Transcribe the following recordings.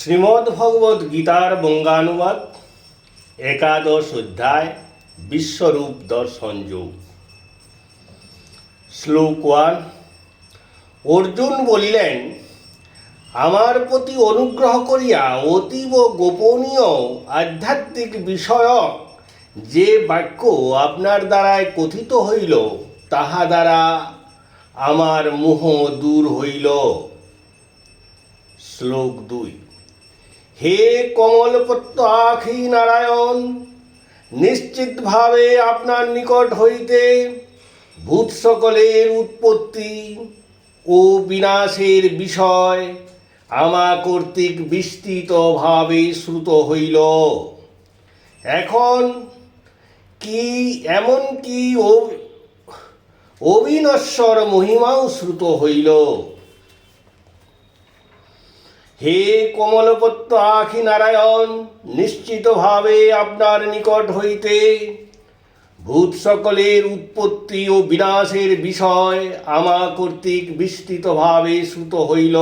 শ্রীমদ্ ভগবত গীতার বঙ্গানুবাদ একাদশ অধ্যায় বিশ্বরূপ দর্শন যোগ। শ্লোক ওয়ান, অর্জুন বলিলেন, আমার প্রতি অনুগ্রহ করিয়া অতীব গোপনীয় আধ্যাত্মিক বিষয়ক যে বাক্য আপনার দ্বারায় কথিত হইল, তাহা দ্বারা আমার মোহ দূর হইল। শ্লোক দুই হে কমলপত্র আখি নারায়ণ নিশ্চিতভাবে আপনার নিকট হইতে ভূত সকলের উৎপত্তি ও বিনাশের বিষয় আমা কর্তৃক বিস্তৃতভাবে শ্রুত হইল। এখন কি এমন কি অবিনশ্বর মহিমাও শ্রুত হইল? হে কমলপত্র আখি নারায়ণ নিশ্চিতভাবে আপনার নিকট হইতে ভূত সকলের উৎপত্তি ও বিনাশের বিষয় আমা কর্তৃক বিস্তৃতভাবে শ্রুত হইল।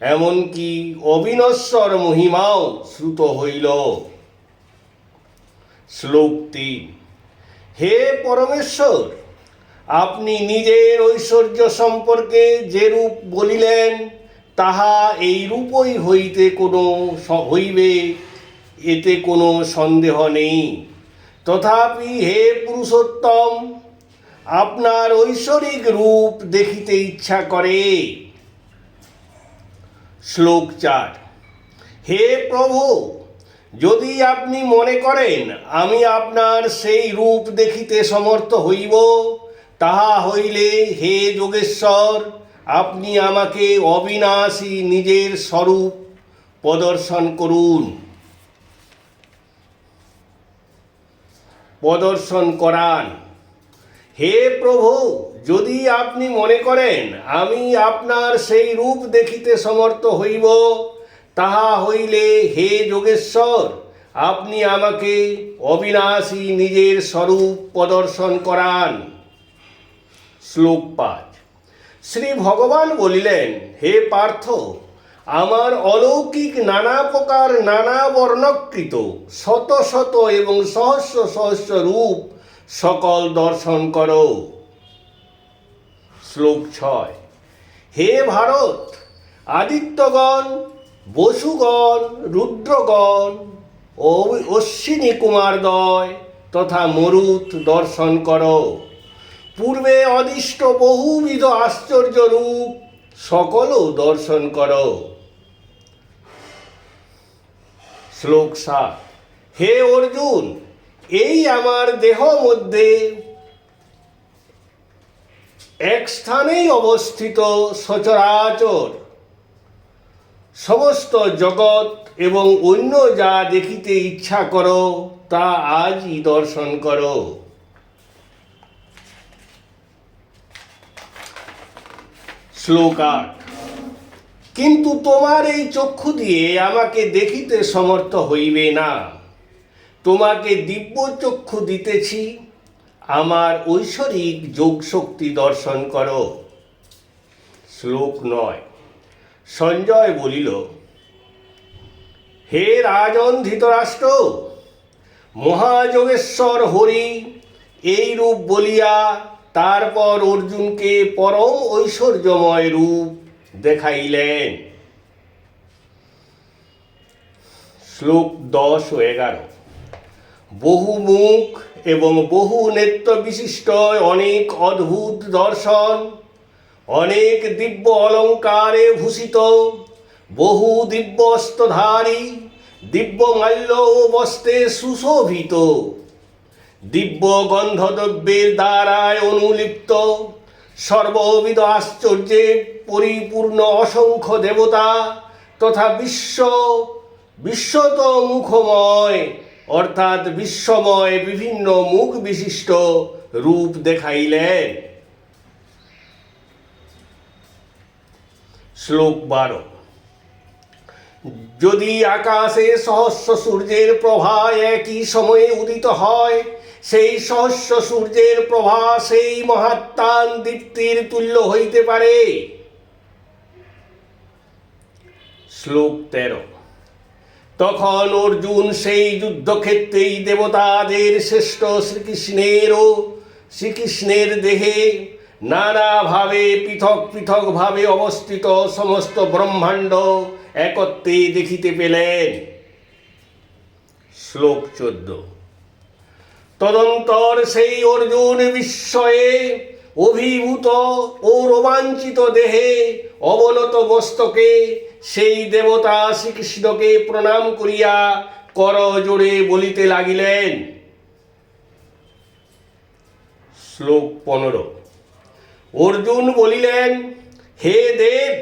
এমনকি অবিনশ্বর মহিমাও শ্রুত হইল। শ্লোক তিন। হে পরমেশ্বর, আপনি নিজের ঐশ্বর্য সম্পর্কে যে রূপ বলিলেন তাহা এই রূপই হইতে কোনো হইবে, এতে কোনো সন্দেহ নেই। তথাপি হে পুরুষোত্তম, আপনার ঐশ্বরিক রূপ দেখিতে ইচ্ছা করে। শ্লোক চার, হে প্রভু, যদি আপনি মনে করেন আমি আপনার সেই রূপ দেখিতে সমর্থ হইব, তাহা হইলে হে যোগেশ্বর আপনি আমাকে অবিনাশী নিজের স্বরূপ প্রদর্শন করুন। প্রদর্শন করান। হে প্রভু, যদি আপনি মনে করেন আমি আপনার সেই রূপ দেখিতে সমর্থ হইব, তাহা হইলে হে যোগেশ্বর, আপনি আমাকে অবিনাশী নিজের স্বরূপ প্রদর্শন করান। শ্লোক পাঁচ শ্রী ভগবান বলিলেন, হে পার্থ, আমার অলৌকিক নানা প্রকার নানা বর্ণকৃত শত শত এবং সহস্র সহস্র রূপ সকল দর্শন করো। শ্লোক ছয়, হে ভারত, আদিত্যগণ, বসুগণ, রুদ্রগণ অশ্বিনী কুমারদয় তথা মরুত দর্শন করো। পূর্বে অদিষ্ট বহুবিধ আশ্চর্য রূপ সকলও দর্শন করো। শ্লোক সাত, হে অর্জুন, এই আমার দেহ মধ্যে এক স্থানেই অবস্থিত সচরাচর সমস্ত জগৎ এবং অন্য যা দেখিতে ইচ্ছা করো, তা আজই দর্শন করো। শ্লোক আট। কিন্তু তোমার এই চক্ষু দিয়ে আমাকে দেখিতে সমর্থ হইবে না। তোমাকে দিব্য চক্ষু দিতেছি, আমার ঐশ্বরিক যোগ শক্তি দর্শন করো। শ্লোক নয়। সঞ্জয় বলিল, হে রাজন ধৃতরাষ্ট্র, মহাযোগেশ্বর হরি এই রূপ বলিয়া তারপর অর্জুনকে পরম ঐশ্বর্যময় রূপ দেখাইলেন। শ্লোক দশ ও এগারো। বহু মুখ এবং বহু নেত্র বিশিষ্ট অনেক অদ্ভুত দর্শন, অনেক দিব্য অলঙ্কারে ভূষিত, বহু দিব্য অস্ত্রধারী দিব্য মাল্য ও বস্ত্রে সুশোভিত। দিব্য গন্ধদ্রব্যের দ্বারায় অনুলিপ্ত, সর্ববিধ আশ্চর্যে পরিপূর্ণ অসংখ্য দেবতা তথা বিশ্ব, বিশ্বত মুখময়, অর্থাৎ বিশ্বময় বিভিন্ন মুখ বিশিষ্ট রূপ দেখাইলেন। শ্লোক বারো। যদি আকাশে সহস্র সূর্যের প্রভা একই সময়ে উদিত হয় সেই সহস্র সূর্যের প্রভা সেই মহাত্মান দীপ্তির তুল্য হইতে পারে। শ্লোক তেরো। তখন অর্জুন সেই যুদ্ধক্ষেত্রেই দেবতাদের শ্রেষ্ঠ শ্রীকৃষ্ণেরও, শ্রীকৃষ্ণের দেহে নানাভাবে পৃথক পৃথকভাবে অবস্থিত সমস্ত ব্রহ্মাণ্ড একত্রে দেখিতে পেলেন। শ্লোক চোদ্দ। তদন্তর সেই অর্জুন বিস্ময়ে অভিভূত ও রোমাঞ্চিত দেহে অবনত মস্তকে সেই দেবতা শ্রীকৃষ্ণকে প্রণাম করিয়া কর জোড়ে বলিতে লাগিলেন। শ্লোক পনেরো। অর্জুন বলিলেন, হে দেব,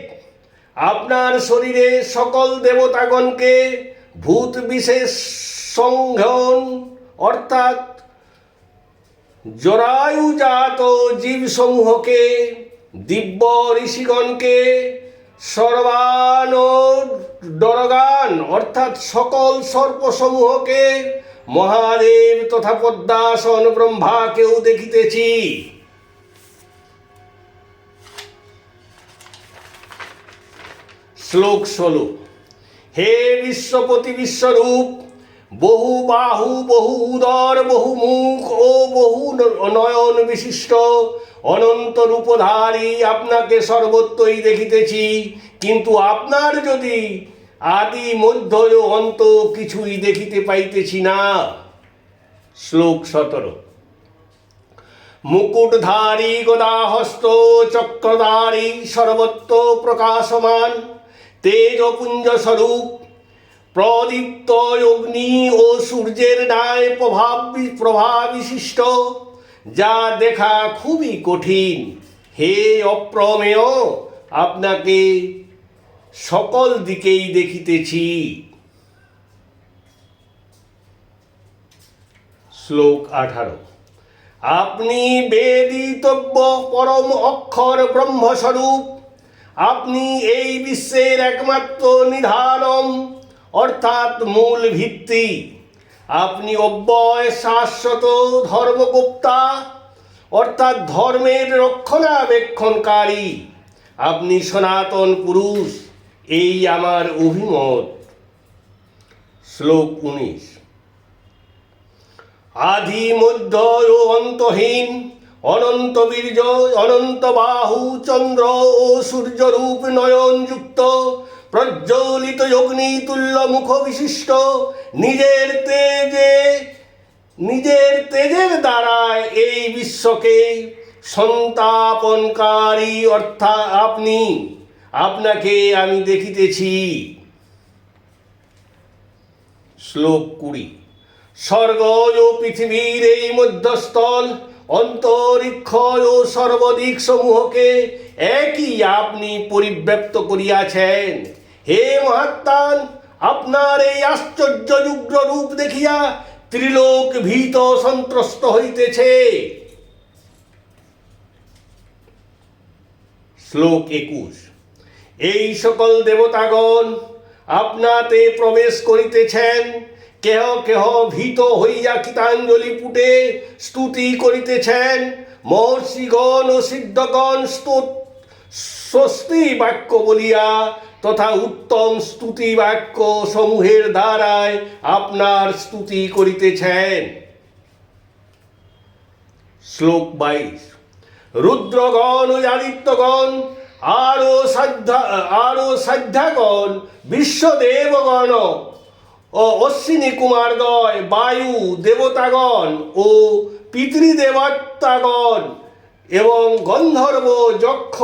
আপনার শরীরে সকল দেবতাগণকে ভূত বিশেষ সংঘন, অর্থাৎ জরায়ুজাত জীবসমূহকে, দিব্য ঋষিগণকে সর্বান ডরগান অর্থাৎ সকল সর্পসমূহকে, মহাদেব তথা পদ্মাসন ব্রহ্মাকেও দেখিতেছি। শ্লোক ষোলো। হে বিশ্বপতি বিশ্বরূপ বহু বাহু, বহু উদর, বহু মুখ ও বহু নয়ন বিশিষ্ট। অনন্ত রূপধারী আপনাকে সর্বত্রই দেখিতেছি। কিন্তু আপনার যদি আদি, মধ্য অন্ত কিছুই দেখিতে পাইতেছি না। শ্লোক সতেরো। মুকুটধারী, গদাহস্ত, চক্রধারী, সর্বত্র প্রকাশমান, তেজপুঞ্জ স্বরূপ প্রদীপ্ত অগ্নি ও সূর্যের ন্যায় প্রভাব প্রভাব বিশিষ্ট, যা দেখা খুবই কঠিন। হে অপ্রমেয়, আপনাকে সকল দিকেই দেখিতেছি। শ্লোক আঠারো। আপনি বেদিতব্য পরম অক্ষর ব্রহ্মস্বরূপ। আপনি এই বিশ্বের একমাত্র নিধানম। অর্থাৎ মূল ভিত্তি। আপনি অব্যয় শাশ্বত ধর্মগুপ্তা, অর্থাৎ ধর্মের রক্ষণাবেক্ষণকারী। আপনি সনাতন পুরুষ, এই আমার অভিমত। শ্লোক উনিশ। আদি মধ্য ও অন্তহীন, অনন্ত বীর্য, অনন্ত বাহু, চন্দ্র ও সূর্যরূপ নয়ন যুক্ত প্রজ্বলিত অগ্নি তুল্য মুখ বিশিষ্ট। নিজের তেজে, নিজের তেজের দ্বারায় এই বিশ্বকে সন্তাপনকারী, অর্থাৎ আপনি, আপনাকে আমি দেখিতেছি। শ্লোক কুড়ি। স্বর্গ ও পৃথিবীর এই মধ্যস্থল, অন্তরিক্ষ ও সর্বদিক সমূহকে একই আপনি পরিব্যক্ত করিয়াছেন। হে মহাত্মান, আপনার এই আশ্চর্য যুগ্র রূপ দেখিয়া ত্রিলোক ভীত সন্ত্রস্ত হইতেছে। শ্লোক একুশ, এই সকল দেবতাগণ আপনাতে প্রবেশ করিতেছেন, কেহ কেহ ভীত হইয়া কীতাঞ্জলি পুটে স্তুতি করিতেছেন, মহর্ষিগণ ও সিদ্ধগণ স্তো- স্বস্তি বাক্য বলিয়া তথা উত্তম স্তুতি বাক্য সমূহের দ্বারায় আপনার স্তুতি করিতেছেন। শ্লোক বাইশ। রুদ্রগণ ও আদিত্যগণ, আরও সাধ্যা, আরও সাধ্যাগণ, বিশ্বদেবগণ ও অশ্বিনী কুমারগণ, বায়ু দেবতাগণ ও পিতৃদেবতাগণ এবং গন্ধর্ব যক্ষ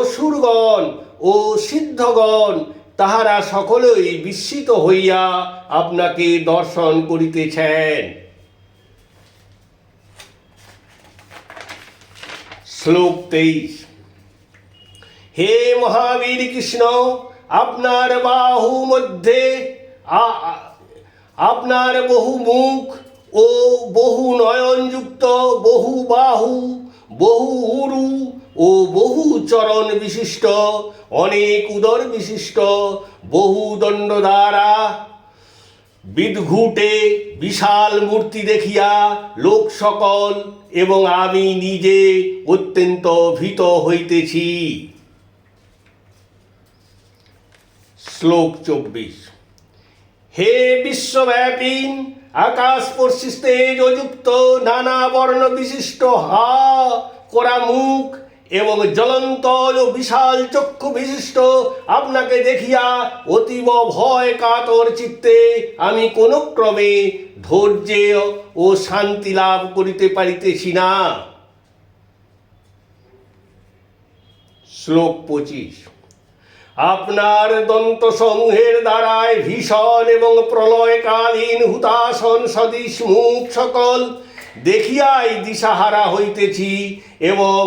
অসুরগণ ও সিদ্ধগণ, তাহারা সকলেই বিস্মিত হইয়া আপনাকে দর্শন করিতেছেন। শ্লোক তেইশ। হে মহাবীর কৃষ্ণ, আপনার বাহু মধ্যে আপনার বহু মুখ ও বহু নয়নযুক্ত বহু বাহু বহু উরু ও বহু চরণ বিশিষ্ট, অনেক উদর বিশিষ্ট, বহু দণ্ড দ্বারা বিদঘুটে বিশাল মূর্তি দেখিয়া লোক সকল এবং আমি নিজে অত্যন্ত ভীত হইতেছি। শ্লোক চব্বিশ। হে বিশ্বব্যাপী আকাশ স্পর্শিস্তে যুক্ত নানা বর্ণ বিশিষ্ট হা, করা মুখ এবং জ্বলন্ত ও বিশাল চক্ষু বিশিষ্ট আপনাকে দেখিয়া অতীব ভয় কাতর চিত্তে আমি কোনো ক্রমে ধৈর্য ও শান্তি লাভ করিতে পারিতেছি না। শ্লোক পঁচিশ। আপনার দন্ত সমূহের দ্বারায় ভীষণ এবং প্রলয়কালীন হুতাসন সদৃশ মুখ সকল দেখিয়াই দিশাহারা হইতেছি এবং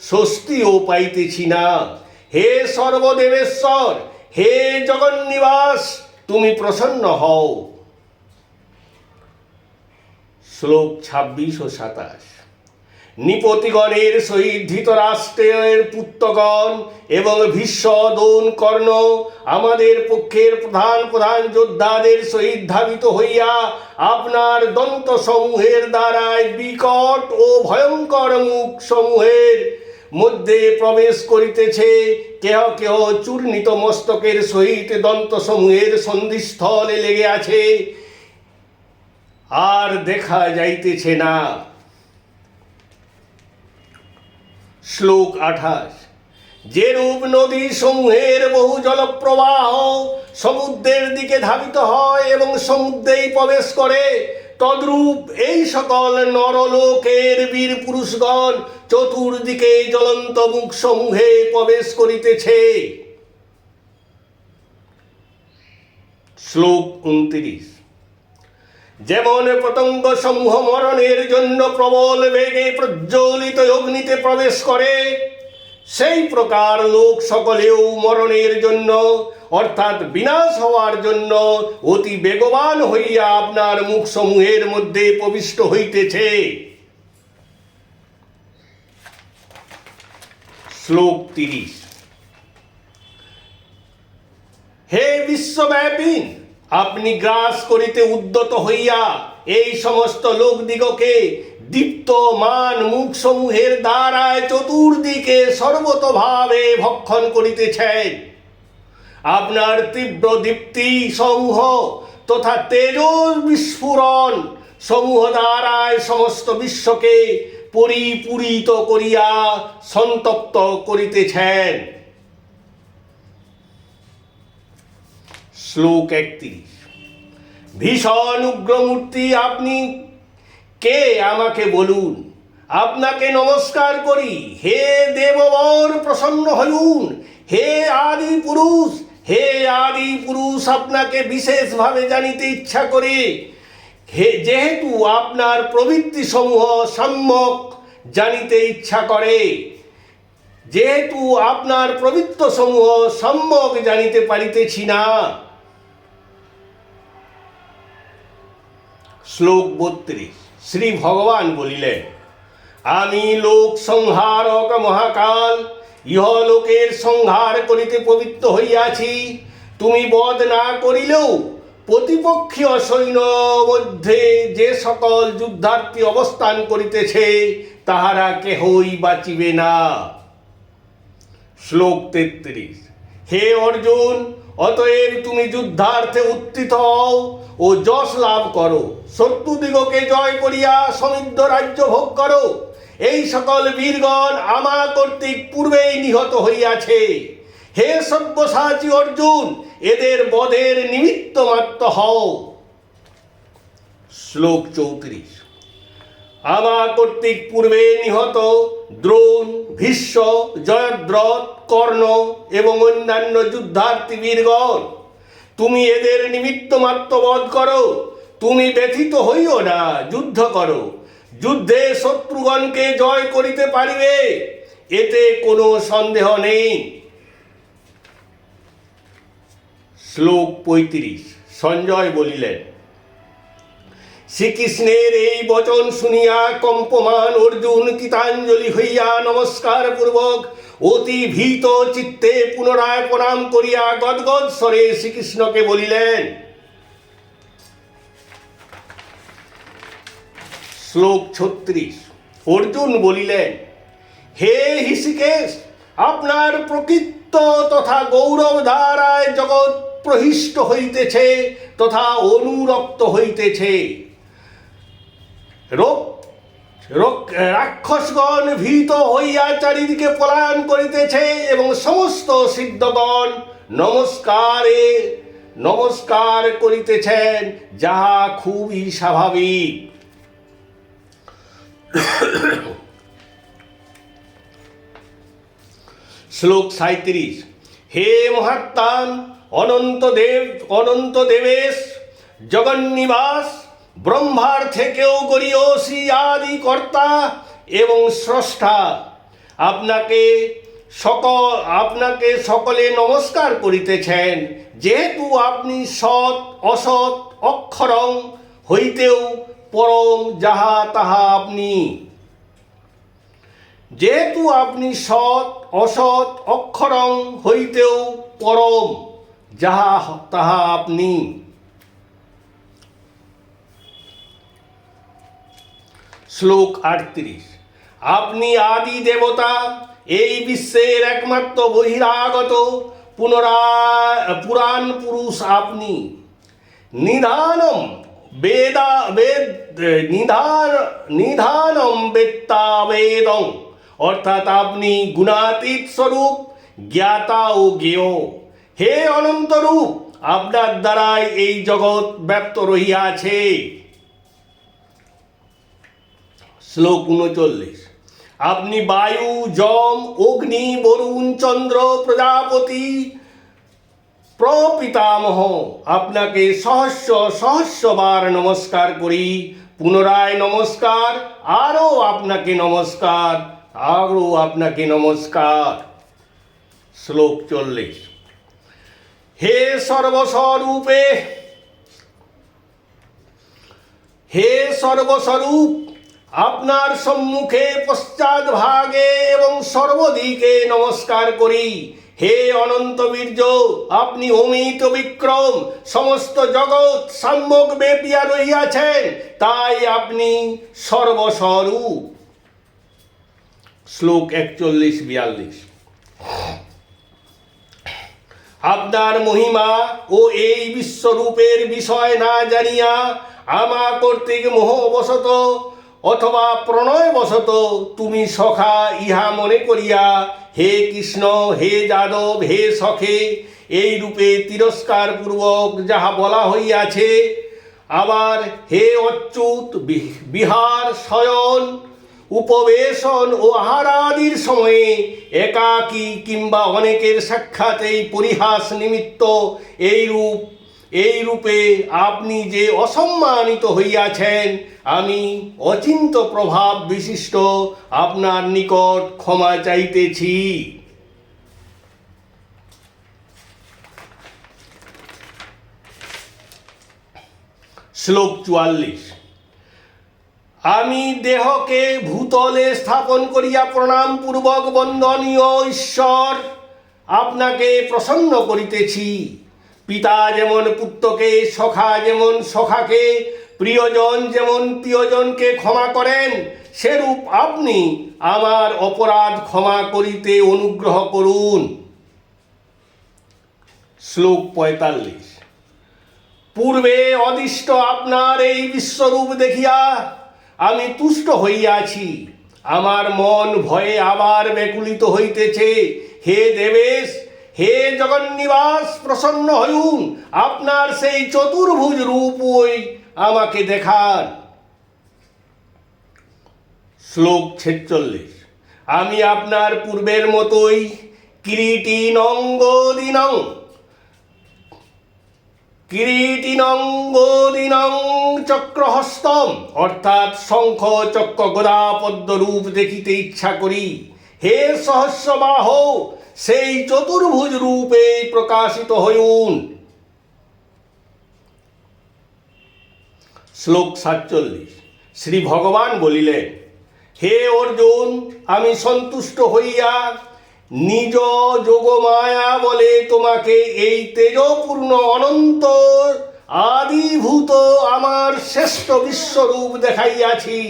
স্বস্তিও পাইতেছি না। হে সর্বদেবেশ্বর, হে জগন্নিবাস, তুমি প্রসন্ন হও। শ্লোক ছাব্বিশ ও সাতাশ। নিপতিগণের সহিত ধৃতরাষ্ট্রের পুত্রগণ এবং ভীষ্ম দোন কর্ণ আমাদের পক্ষের প্রধান প্রধান যোদ্ধাদের সহিত ধাবিত হইয়া আপনার দন্ত সমূহের দ্বারায় বিকট ও ভয়ঙ্কর মুখ সমূহের মধ্যে প্রবেশ করিতেছে। কেহ কেহ চূর্ণিত মস্তকের সহিত দন্ত সমূহের সন্ধিস্থলে লেগে আছে। আর দেখা যাইতেছে না। শ্লোক আঠাশ। যেরূপ নদী সমূহের বহু জলপ্রবাহ সমুদ্রের দিকে ধাবিত হয় এবং সমুদ্রেই প্রবেশ করে, তদ্রূপ এই সকল নরলোকের বীর পুরুষগণ চতুর্দিকে জ্বলন্ত মুখ সমূহে প্রবেশ করিতেছে। শ্লোক উনত্রিশ। যেমন পতঙ্গ সমূহ মরণের জন্য প্রবল বেগে প্রজ্বলিত অগ্নিতে প্রবেশ করে, সেই প্রকার লোক সকলেও মরণের জন্য, অর্থাৎ বিনাশ হওয়ার জন্য অতি বেগবান হইয়া আপনার মুখ সমূহের মধ্যে প্রবিষ্ট হইতেছে। শ্লোক তিরিশ। হে বিশ্বব্যাপী আপনি গ্রাস করিতে উদ্যত হইয়া এই সমস্ত লোকদিগকে দীপ্ত মান মুখ সমূহের দ্বারায় চতুর্দিকে সর্বতভাবে ভক্ষণ করিতেছেন। আপনার তীব্র দীপ্তি সমূহ তথা তেজ বিস্ফুরণ সমূহ দ্বারায় সমস্ত বিশ্বকে পরিপূরিত করিয়া সন্তপ্ত করিতেছেন। শ্লোক একত্রিশ ভীষণ উগ্রমূর্তি আপনি, কে আমাকে বলুন? আপনাকে নমস্কার করি। হে দেববর প্রসন্ন হইউন। হে আদি পুরুষ, হে আদি পুরুষ আপনাকে বিশেষভাবে জানিতে ইচ্ছা করে। হে, যেহেতু আপনার প্রবৃত্তি সমূহ সম্যক জানিতে ইচ্ছা করে, যেহেতু আপনার প্রবৃত্ত সমূহ সম্যক জানিতে পারিতেছি না শ্লোক বত্রিশ। শ্রী ভগবান বলিলেন, আমি লোক সংহারক মহাকাল ইহলোকের সংহার করিতে পবিত্র হইয়াছি। তুমি বধ না করিলেও প্রতিপক্ষীয় সৈন্য মধ্যে যে সকল যুদ্ধার্থী অবস্থান করিতেছে, তাহারা কেহই বাঁচিবে না। শ্লোক তেত্রিশ। হে অর্জুন অতএব তুমি যুদ্ধার্থে উত্থিত হও ও যশ লাভ করো। শত্রুদিগকে জয় করিয়া সমৃদ্ধ রাজ্য ভোগ করো। এই সকল বীরগণ আমা কর্তৃক পূর্বেই নিহত হইয়াছে। হে সব্যসাচী অর্জুন, এদের বধের নিমিত্ত মাত্র হও। শ্লোক চৌত্রিশ। আমা কর্তৃক পূর্বে নিহত দ্রোণ, ভীষ্ম, জয়দ্রথ, কর্ণ এবং অন্যান্য যুদ্ধার্থী বীরগণ তুমি এদের নিমিত্ত মাত্র বধ করো, তুমি ব্যথিত হইও না, যুদ্ধ করো। যুদ্ধে শত্রুগণকে জয় করিতে পারিবে, এতে কোনো সন্দেহ নেই। শ্লোক পঁয়ত্রিশ, সঞ্জয় বলিলেন শ্রীকৃষ্ণের এই বচন শুনিয়া কম্পমান অর্জুন কীতাঞ্জলি হইয়া নমস্কার পূর্বক অতি ভীত চিত্তে পুনরায় প্রণাম করিয়া গদগদ স্বরে শ্রীকৃষ্ণকে বলিলেন, শ্লোক ছত্রিশ। অর্জুন বলিলেন, হে হিষিকেশ আপনার প্রকৃত তথা গৌরব ধারায় জগৎ প্রহিষ্ট হইতেছে, তথা অনুরক্ত হইতেছে। রাক্ষসগণ ভীত হইয়া চারিদিকে পলায়ন করিতেছে এবং সমস্ত সিদ্ধগণ নমস্কারে, নমস্কার করিতেছেন, যাহা খুবই স্বাভাবিক। শ্লোক সাঁত্রিশ হে মহাত্মান, অনন্ত দেব, অনন্ত দেবেশ, জগন্নিবাস ব্রহ্মার থেকেও গরিয়সী আদি কর্তা এবং স্রষ্টা আপনাকে সকল, আপনাকে সকলে নমস্কার করিতেছেন। যেহেতু আপনি সৎ, অসৎ, অক্ষরং হইতেও পরম যাহা তাহা আপনি। যেহেতু আপনি সৎ, অসৎ, অক্ষরং হইতেও পরম যাহা তাহা আপনি। শ্লোক আটত্রিশ। আপনি আদি দেবতা, এই বিশ্বের একমাত্র বহিরাগত, পুনরা, পুরাণ পুরুষ আপনি। নিধানম বেদা, বেদ, নিধান, নিধানম বেত্তা বেদং। অর্থাৎ আপনি গুণাতীত স্বরূপ, জ্ঞাতা ও জ্ঞেয়। হে অনন্তরূপ, আপনার দ্বারাই এই জগৎ ব্যপ্ত রহিয়াছে। শ্লোক উনচল্লিশ। আপনি বায়ু যম অগ্নি, বরুণ, চন্দ্র, প্রজাপতি, প্রপিতামহ, আপনাকে সহস্র সহস্যবার নমস্কার করি, পুনরায় নমস্কার, আরও আপনাকে নমস্কার, আরও আপনাকে নমস্কার। শ্লোক চল্লিশ। হে সর্বস্বরূপে, হে সর্বস্বরূপ আপনার সম্মুখে পশ্চাৎ ভাগে এবং সর্বদিকে নমস্কার করি। হে অনন্ত বীর্য, আপনি অমিত বিক্রম, সমস্ত জগৎ সম্যক বেপিয়া রহিয়াছেন, তাই আপনি সর্বস্বরূপ। শ্লোক একচল্লিশ, বিয়াল্লিশ। আপনার মহিমা ও এই বিশ্বরূপের বিষয় না জানিয়া আমা কর্তৃক মোহবশত অথবা প্রণয়বশত তুমি সখা ইহা মনে করিয়া, হে কৃষ্ণ, হে যাদব, হে সখে, এই রূপে তিরস্কার পূর্বক যাহা বলা হইয়াছে, আবার হে অচ্যুত বিহার শয়ন, উপবেশন ও আহারাদির সময়ে একাকী কিংবা অনেকের সাক্ষাতেই পরিহাস নিমিত্ত এই রূপ এই রূপে আপনি যে অসম্মানিত হইয়াছেন, আমি অচিন্ত প্রভাব বিশিষ্ট আপনার নিকট ক্ষমা চাইতেছি। শ্লোক চুয়াল্লিশ। আমি দেহকে ভূতলে স্থাপন করিয়া প্রণাম পূর্বক বন্দনীয় ঈশ্বর, আপনাকে প্রসন্ন করিতেছি। পিতা যেমন পুত্রকে, সখা যেমন সখাকে, প্রিয়জন যেমন প্রিয়জনকে ক্ষমা করেন, সেরূপ আপনি আমার অপরাধ ক্ষমা করিতে অনুগ্রহ করুন। শ্লোক পঁয়তাল্লিশ। পূর্বে অদিষ্ট আপনার এই বিশ্বরূপ দেখিয়া আমি তুষ্ট হইয়াছি। আমার মন ভয়ে আবার ব্যাকুলিত হইতেছে। হে দেবেশ হে জগন্নিবাস, প্রসন্ন হইউন, আপনার সেই চতুর্ভুজ রূপ ওই আমাকে দেখান। শ্লোক ছেচল্লিশ, আমি আপনার পূর্বের মতোই কিরিটি নঙ্গদিনং কিরীটিনঙ্গদিনং চক্রহস্তম, অর্থাৎ শঙ্খ চক্র গদা পদ্ম রূপ দেখিতে ইচ্ছা করি। হে সহস্রবাহ সেই চতুর্ভুজ রূপে প্রকাশিত হইউন। শ্লোক সাতচল্লিশ। শ্রী ভগবান বলিলেন, হে অর্জুন, আমি সন্তুষ্ট হইয়া নিজ যোগমায়া বলে তোমাকে এই তেজপূর্ণ অনন্ত আদিভূত আমার শ্রেষ্ঠ বিশ্বরূপ দেখাইয়াছি।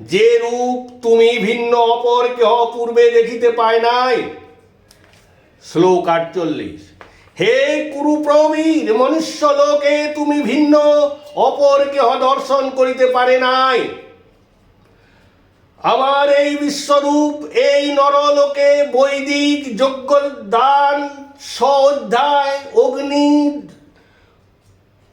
যে রূপ তুমি ভিন্ন অপর কেহ পূর্বে দেখিতে পায় নাই শ্লোক আটচল্লিশ। হে কুরুপ্রবীর, মনুষ্য লোকে তুমি ভিন্ন অপর কেহ দর্শন করিতে পারে নাই। আমার এই বিশ্বরূপ, এই নরলোকে বৈদিক যজ্ঞ দান স্বধ্যায় অগ্নি,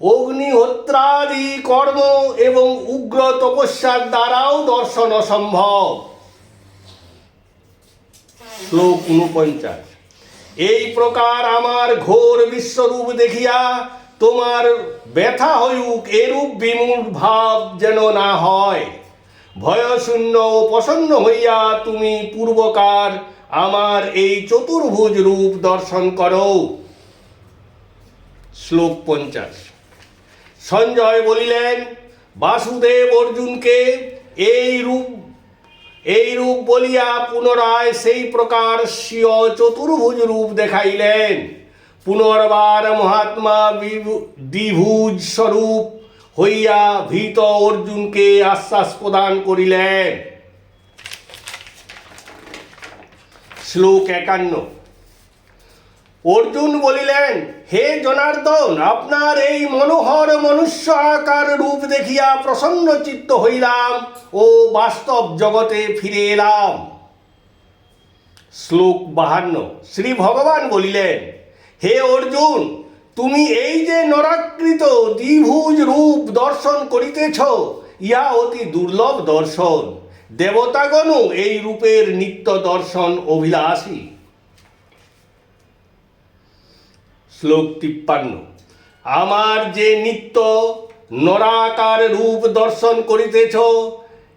অগ্নিহোত্রাদি কর্ম এবং উগ্র তপস্যার দ্বারাও দর্শন অসম্ভব। শ্লোক উনপঞ্চাশ এই প্রকার আমার ঘোর বিশ্বরূপ দেখিয়া তোমার ব্যথা হইউক এরূপ বিমূঢ় ভাব যেন না হয়। ভয়শূন্য ও প্রসন্ন হইয়া তুমি পূর্বকার আমার এই চতুর্ভুজ রূপ দর্শন করো। শ্লোক পঞ্চাশ। সঞ্জয় বলিলেন, বাসুদেব অর্জুনকে এই রূপ এই রূপ বলিয়া পুনরায় সেই প্রকার স্বীয় চতুর্ভুজ রূপ দেখাইলেন। পুনর্বার মহাত্মা বিভু- দ্বিভুজ স্বরূপ হইয়া ভীত অর্জুনকে আশ্বাস প্রদান করিলেন। শ্লোক একান্ন। অর্জুন বলিলেন, হে জনার্দন, আপনার এই মনোহর মনুষ্য আকার রূপ দেখিয়া প্রসন্ন চিত্ত হইলাম ও বাস্তব জগতে ফিরে এলাম। শ্লোক বাহান্ন। শ্রী ভগবান বলিলেন, হে অর্জুন, তুমি এই যে নরাকৃত দ্বিভুজ রূপ দর্শন করিতেছ, ইহা অতি দুর্লভ দর্শন। দেবতাগণও এই রূপের নিত্য দর্শন অভিলাষী। শ্লোক তিপ্পান্ন। আমার যে নিত্য নরাকার রূপ দর্শন করিতেছ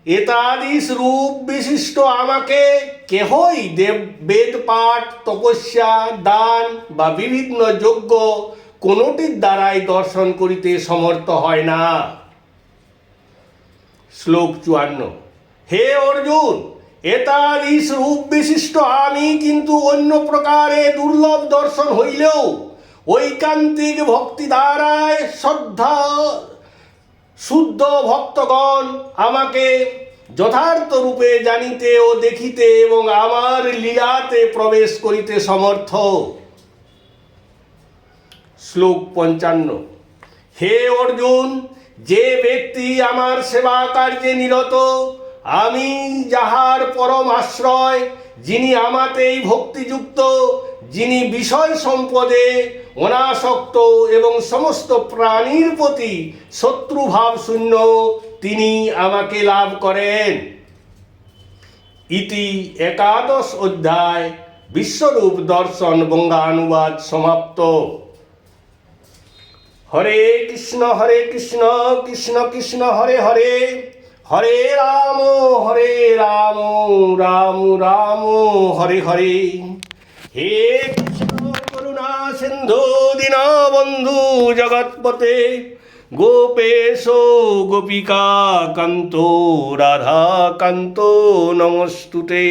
এতাদিস রূপ বিশিষ্ট আমাকে কেহই দেব বেদ পাঠ, তপস্যা, দান বা বিভিন্ন যজ্ঞ কোনোটির দ্বারাই দর্শন করিতে সমর্থ হয় না। শ্লোক চুয়ান্ন। হে অর্জুন এতাদিস রূপ বিশিষ্ট আমি কিন্তু অন্য প্রকারে দুর্লভ দর্শন হইলেও ঐকান্তিক ভক্তি দ্বারায় শ্রদ্ধা, শুদ্ধ ভক্তগণ আমাকে যথার্থ রূপে জানিতে ও দেখিতে এবং আমার লীলাতে প্রবেশ করিতে সমর্থ। শ্লোক পঞ্চান্ন, হে অর্জুন, যে ব্যক্তি আমার সেবা কার্যে নিরত, আমি যাহার পরম আশ্রয়, যিনি আমাতেই ভক্তিযুক্ত, যিনি বিষয় সম্পদে অনাসক্ত এবং সমস্ত প্রাণীর প্রতি শত্রুভাব শূন্য তিনি আমাকে লাভ করেন। ইতি একাদশ অধ্যায়, বিশ্বরূপ দর্শন, বঙ্গানুবাদ সমাপ্ত। হরে কৃষ্ণ হরে কৃষ্ণ কৃষ্ণ কৃষ্ণ, হরে হরে হরে রাম হরে রাম রাম রাম, হরে হরে। হে সিন্ধু দীন বন্ধু জগৎপতে গোপেশ গোপিকা কান্ত রাধা কান্ত নমস্তুতে।